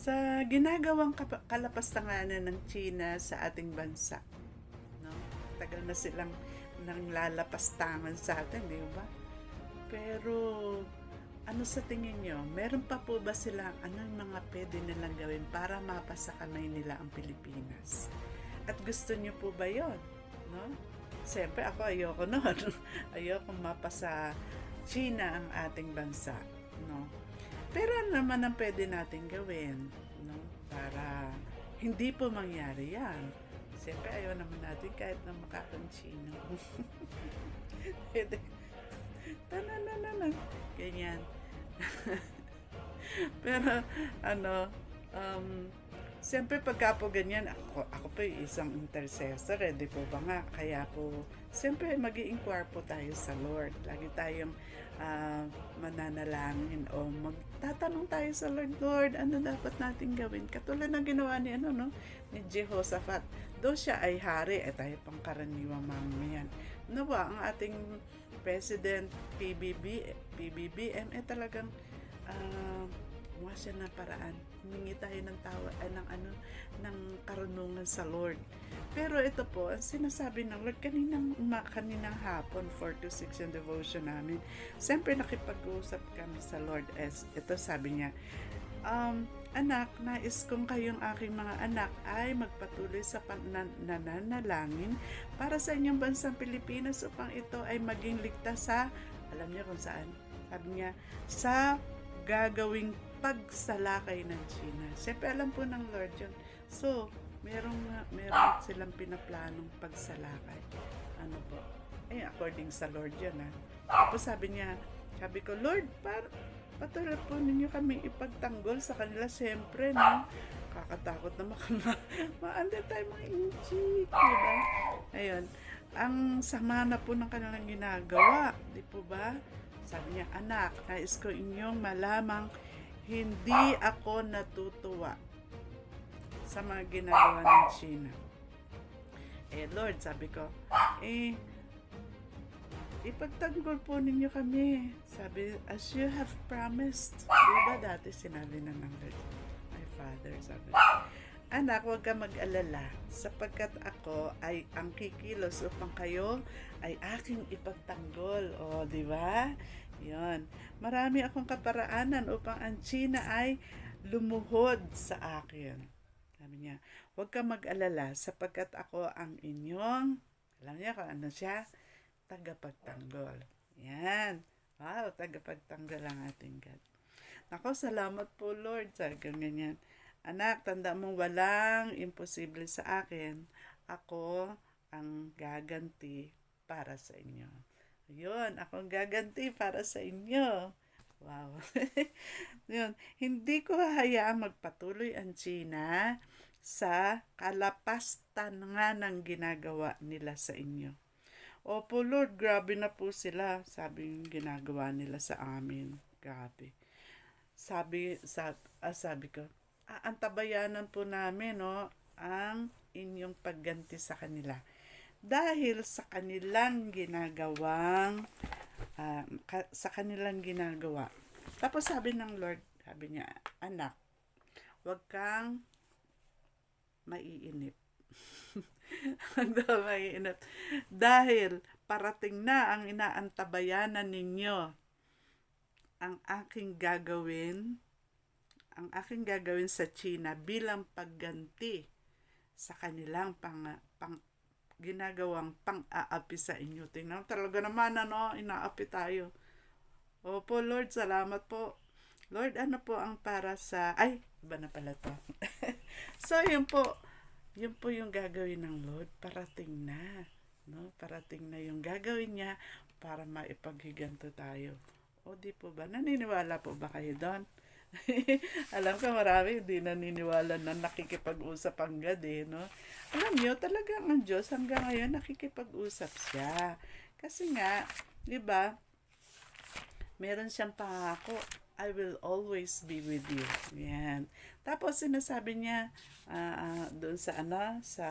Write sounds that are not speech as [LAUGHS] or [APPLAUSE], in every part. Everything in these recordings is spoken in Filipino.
sa ginagawang kalapastanganan ng China sa ating bansa. No? Tagal na silang nang lalapastangan sa atin, di ba? Pero ano sa tingin nyo? Meron pa po ba silang anong mga pwede nilang gawin para mapasa kamay nila ang Pilipinas? At gusto nyo po ba yon? No? Siyempre ako ayoko [LAUGHS] nun. ayoko mapasa China ang ating bansa. No? Pero ano naman ang pwede natin gawin? No? Para hindi po mangyari yan. Siyempre ayaw naman natin kahit na makakang Chino. [LAUGHS] Pwede. Tananana. Ganyan. [LAUGHS] Pero, ano, um, siyempre pagka po ganyan, ako, ako po yung isang intercessor, eh, di po ba nga? Kaya po, siyempre mag inquire po tayo sa Lord. Lagi tayong ah, mananalangin o magtatanong tayo sa Lord, Lord, ano dapat natin gawin? Katulad ng ginawa ni, ano, no? ni Jehoshaphat. Though siya ay hari, eh tayo pang karaniwang mamamayan. Ano ba, ang ating President PBB, PBBM, eh talagang uh, gumawa siya ng paraan. Humingi tayo ng tawa, eh, ng ano, ng karunungan sa Lord. Pero ito po, ang sinasabi ng Lord, kaninang, uma, kaninang hapon, 4 to 6 yung devotion namin, siyempre nakipag-usap kami sa Lord as, ito sabi niya, um, anak, nais kong kayong aking mga anak ay magpatuloy sa nananalangin para sa inyong bansang Pilipinas upang ito ay maging ligtas sa, alam niyo kung saan, sabi niya, sa gagawing pagsalakay ng China. Siyempre alam po ng Lord yun. So, merong, meron silang pinaplanong pagsalakay. Ano po? Eh, according sa Lord yun ha. Tapos sabi niya, sabi ko, Lord, par patuloy po ninyo kami ipagtanggol sa kanila siyempre, no? Kakatakot na makama. Maanda tayo mga inchik, diba? Ayun. Ang sama na po ng kanilang ginagawa, di po ba? Sabi niya, anak, nais ko inyong malamang hindi ako natutuwa sa mga ginagawa ng China. Eh, Lord, sabi ko, eh, ipagtanggol po ninyo kami. Sabi, as you have promised. Di ba dati sinabi na ng Lord, my father, sabi, Anak, huwag ka mag-alala, sapagkat ako ay ang kikilos upang kayo ay aking ipagtanggol. O, di ba? Yon. Marami akong kaparaanan upang ang China ay lumuhod sa akin. Sabi niya, huwag ka mag-alala sapagkat ako ang inyong, alam niya kung ano siya, tagapagtanggol. Yan. Wow, tagapagtanggol ang ating God. Nako, salamat po Lord sa ganyan. Anak, tanda mong walang imposible sa akin. Ako ang gaganti para sa inyo. Yun, ako ang gaganti para sa inyo. Wow. [LAUGHS] Yun, hindi ko hayaang magpatuloy ang China sa kalapastan nga ng ginagawa nila sa inyo. Opo Lord, grabe na po sila. Sabi yung ginagawa nila sa amin. Grabe. Sabi, sab, ah, sabi ko, aantabayanan po namin no, ang inyong pagganti sa kanila. Dahil sa kanilang ginagawang, ah, ka- sa kanilang ginagawa. Tapos sabi ng Lord, sabi niya, anak, huwag kang maiinip. [LAUGHS] Huwag daw maiinip. Dahil parating na ang inaantabayanan ninyo ang aking gagawin ang aking gagawin sa China bilang pagganti sa kanilang pang, pang ginagawang pang-aapi sa inyo. Tingnan talaga naman ano, inaapi tayo. Opo, Lord, salamat po. Lord, ano po ang para sa... Ay, iba na pala to. [LAUGHS] so, yun po. Yun po yung gagawin ng Lord. Parating na. No? Parating na yung gagawin niya para maipaghiganto tayo. O di po ba? Naniniwala po ba kayo doon? [LAUGHS] Alam ko marami hindi naniniwala na nakikipag-usap ang God eh, no? Alam niyo, talagang ang Diyos hanggang ngayon nakikipag-usap siya. Kasi nga, di ba, meron siyang pangako I will always be with you. Yan. Tapos sinasabi niya ah, doon sa ano, sa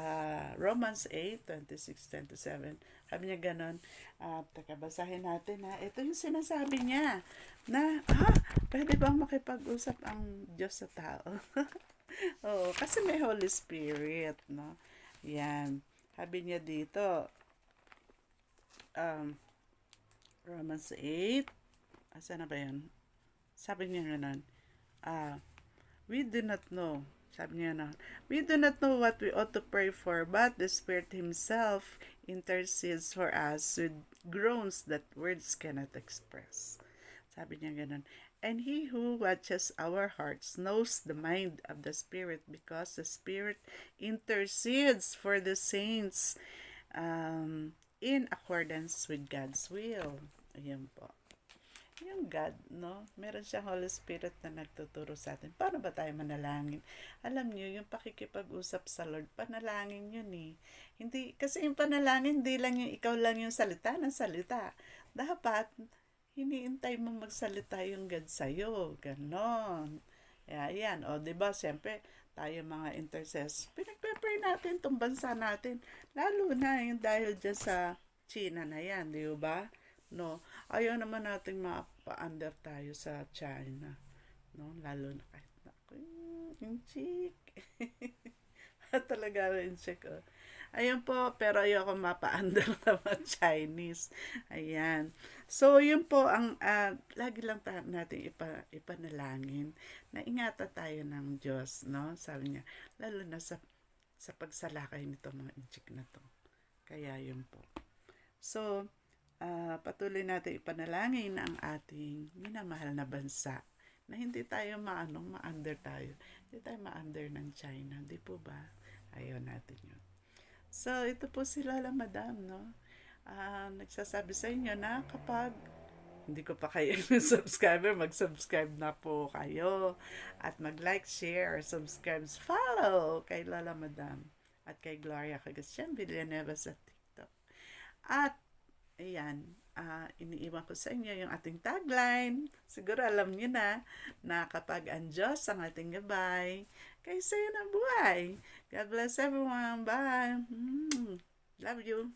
Romans 8, 26, 27. Sabi niya ganon. Uh, teka, basahin natin ha. Ito yung sinasabi niya na, ha, pwede bang makipag-usap ang Diyos sa tao? [LAUGHS] Oo, kasi may Holy Spirit, no? Yan. Sabi niya dito, um, Romans 8, asa na ba yan? Sabi niya ganun, ah, we do not know, sabi niya na, we do not know what we ought to pray for, but the Spirit Himself intercedes for us with groans that words cannot express. Sabi niya ganun. And he who watches our hearts knows the mind of the Spirit because the Spirit intercedes for the saints um, in accordance with God's will. Ayan po. Yung God, no? Meron siyang Holy Spirit na nagtuturo sa atin. Paano ba tayo manalangin? Alam niyo, yung pakikipag-usap sa Lord, panalangin yun eh. Hindi, kasi yung panalangin, hindi lang yung ikaw lang yung salita ng salita. Dapat, hiniintay mo magsalita yung God sa'yo. Ganon. Kaya yan. O, di ba Siyempre, tayo mga intercessors, pinagpe-pray natin itong bansa natin. Lalo na yung dahil dyan sa China na yan, di ba? No, ayaw naman nating mapa-under tayo sa China. No, lalo na kahit na yung chick. [LAUGHS] Talaga yung chick. Oh. Ayun po, pero ayoko mapa-under [LAUGHS] na mga Chinese. Ayan. So, yun po ang ah, lagi lang ta- natin ipa, ipanalangin na ingatan tayo ng Diyos, no? Sabi niya, lalo na sa sa pagsalakay nito mga inchik na to. Kaya yun po. So, ah, patuloy natin ipanalangin ang ating minamahal na bansa na hindi tayo maano, ma-under tayo. Hindi tayo ma-under ng China. Di po ba? Ayaw natin yun. So, ito po si Lala Madam, no? Ah, nagsasabi sa inyo na kapag hindi ko pa kayo [LAUGHS] subscriber, mag-subscribe na po kayo. At mag-like, share, subscribe, follow kay Lala Madam at kay Gloria Cagastian Villanueva sa TikTok. At, ayan, ah, iniiwan ko sa inyo yung ating tagline. Siguro alam niyo na, na kapag ang Diyos ang ating gabay, kayo sa'yo ng buhay. God bless everyone. Bye. Mm, love you.